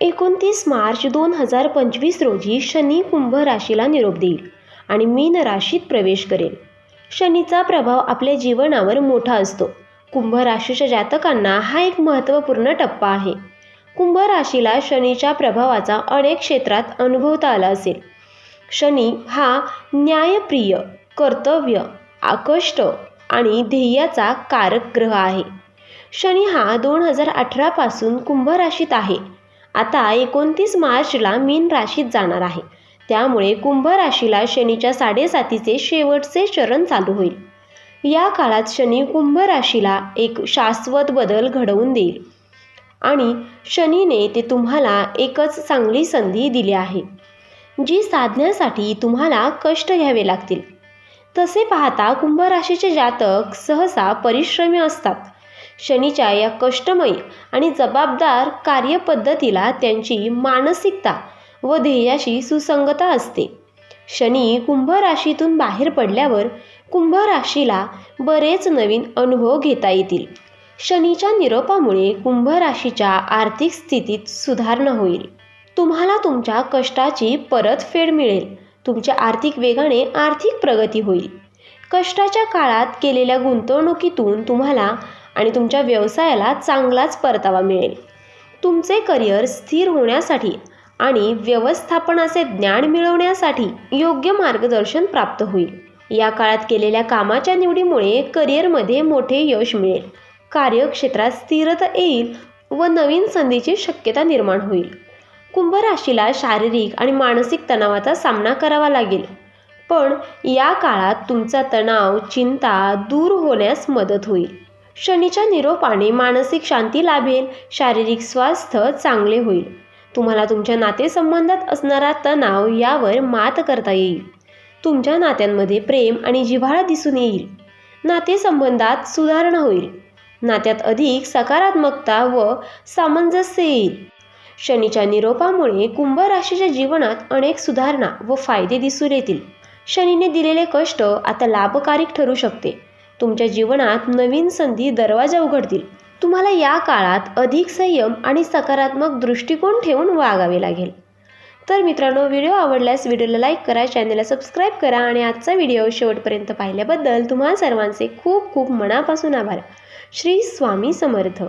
एकोणतीस मार्च दोन हजार पंचवीस रोजी शनी कुंभ राशीला निरोप देईल आणि मीन राशीत प्रवेश करेल. शनीचा प्रभाव आपल्या जीवनावर मोठा असतो. कुंभ राशीच्या जातकांना हा एक महत्त्वपूर्ण टप्पा आहे. कुंभ राशीला शनीच्या प्रभावाचा अनेक क्षेत्रात अनुभवता आला असेल. शनी हा न्यायप्रिय कर्तव्य आकष्ट आणि ध्येयाचा कारक ग्रह आहे. शनी हा दोन हजार अठरापासून कुंभ राशीत आहे. आता एकोणतीस मार्चला मीन राशीत जाणार आहे. त्यामुळे कुंभ राशीला शनीच्या साडेसातीचे शेवटचे चरण चालू होईल. या काळात शनी कुंभ राशीला एक शाश्वत बदल घडवून देईल. आणि शनीने ते तुम्हाला एकच चांगली संधी दिली आहे जी साधण्यासाठी तुम्हाला कष्ट घ्यावे लागतील. तसे पाहता कुंभ राशीचे जातक सहसा परिश्रमी असतात. शनीच्या या कष्टमयी आणि जबाबदार कार्यपद्धतीला त्यांची मानसिकता व ध्येयाशी सुसंगता असते. शनी कुंभ राशीतून बाहेर पडल्यावर कुंभ राशीला बरेच नवीन अनुभव घेता येतील. शनीच्या निरोपामुळे कुंभ राशीच्या आर्थिक स्थितीत सुधारणा होईल. तुम्हाला तुमच्या कष्टाची परतफेड मिळेल. तुमच्या आर्थिक वेगाने आर्थिक प्रगती होईल. कष्टाच्या काळात केलेल्या गुंतवणुकीतून तुम्हाला आणि तुमच्या व्यवसायाला चांगलाच परतावा मिळेल. तुमचे करिअर स्थिर होण्यासाठी आणि व्यवस्थापनाचे ज्ञान मिळवण्यासाठी योग्य मार्गदर्शन प्राप्त होईल. या काळात केलेल्या कामाच्या निवडीमुळे करिअरमध्ये मोठे यश मिळेल. कार्यक्षेत्रात स्थिरता येईल व नवीन संधीची शक्यता निर्माण होईल. कुंभ राशीला शारीरिक आणि मानसिक तणावाचा सामना करावा लागेल. पण या काळात तुमचा तणाव चिंता दूर होण्यास मदत होईल. शनीच्या निरोपाने मानसिक शांती लाभेल शारीरिक स्वास्थ्य चांगले होईल. तुम्हाला तुमच्या नातेसंबंधात असणारा तणाव यावर मात करता येईल. तुमच्या नात्यांमध्ये प्रेम आणि जिव्हाळा दिसून येईल. नातेसंबंधात सुधारणा होईल. नात्यात अधिक सकारात्मकता व सामंजस्य येईल. शनीच्या निरोपामुळे कुंभ राशीच्या जीवनात अनेक सुधारणा व फायदे दिसून येतील. शनीने दिलेले कष्ट आता लाभकारिक ठरू शकते. तुमच्या जीवनात नवीन संधी दरवाजा उघडतील. तुम्हाला या काळात अधिक संयम आणि सकारात्मक दृष्टिकोन ठेवून वागावे लागेल. तर मित्रांनो व्हिडिओ आवडल्यास व्हिडिओला लाईक करा चॅनलला सबस्क्राईब करा आणि आजचा व्हिडिओ शेवटपर्यंत पाहिल्याबद्दल तुम्हा सर्वांचे खूप खूप मनापासून आभार. श्री स्वामी समर्थ.